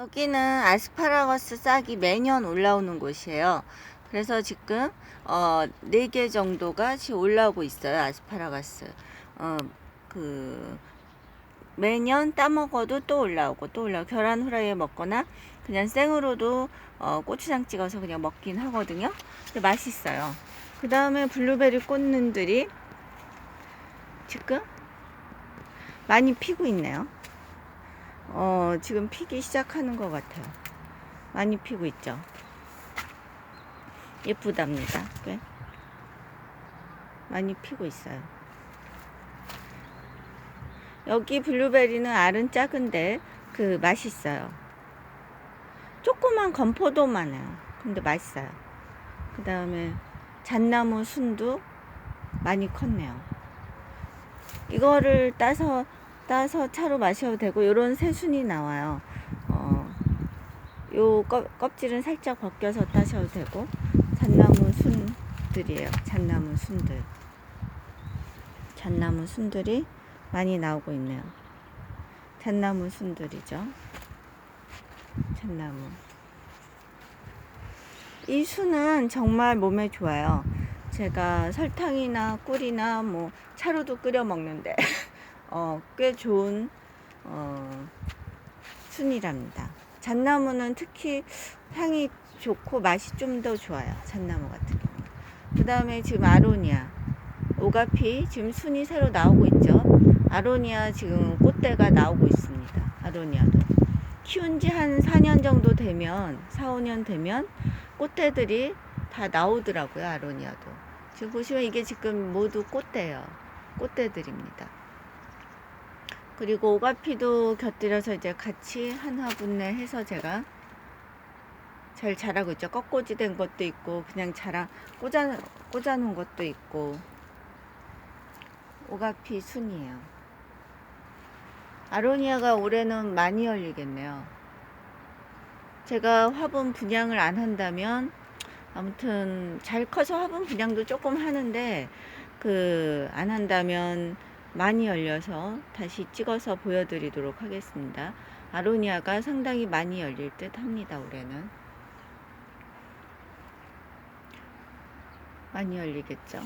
여기는 아스파라거스 싹이 매년 올라오는 곳이에요. 그래서 지금 어, 4개 정도가 지금 올라오고 있어요. 아스파라거스. 어, 그 매년 따먹어도 또 올라오고 또 올라오고 계란 후라이에 먹거나 그냥 생으로도 어, 고추장 찍어서 그냥 먹긴 하거든요. 근데 맛있어요. 그 다음에 블루베리 꽃눈들이 지금 많이 피고 있네요. 어, 지금 피기 시작하는 것 같아요. 많이 피고 있죠. 예쁘답니다. 꽤. 많이 피고 있어요. 여기 블루베리는 알은 작은데 그 맛있어요. 조그만 건포도 많아요. 근데 맛있어요. 그 다음에 잣나무 순도 많이 컸네요. 이거를 따서 따서 차로 마셔도 되고 요런 새순이 나와요. 어, 요 껍, 껍질은 살짝 벗겨서 따셔도 되고 잣나무 순들이에요. 잣나무 순들. 잣나무 순들이 많이 나오고 있네요. 잣나무 순들이죠. 잣나무. 이 순은 정말 몸에 좋아요. 제가 설탕이나 꿀이나 뭐 차로도 끓여 먹는데 어, 꽤 좋은 어, 순이랍니다. 잣나무는 특히 향이 좋고 맛이 좀 더 좋아요. 잣나무 같은 경우. 그 다음에 지금 아로니아, 오가피 지금 순이 새로 나오고 있죠. 아로니아 지금 꽃대가 나오고 있습니다. 아로니아도. 키운 지 한 4년 정도 되면, 4, 5년 되면 꽃대들이 다 나오더라고요. 아로니아도. 지금 보시면 이게 지금 모두 꽃대예요. 꽃대들입니다. 그리고 오가피도 곁들여서 이제 같이 한 화분에 해서 제가 잘 자라고 있죠. 꺾꽂이 된 것도 있고 그냥 자라 꽂아 꽂아 놓은 것도 있고 오가피 순이에요. 아로니아가 올해는 많이 열리겠네요. 제가 화분 분양을 안 한다면 아무튼 잘 커서 화분 분양도 조금 하는데 그 안 한다면 많이 열려서 다시 찍어서 보여드리도록 하겠습니다. 아로니아가 상당히 많이 열릴 듯 합니다. 올해는 많이 열리겠죠.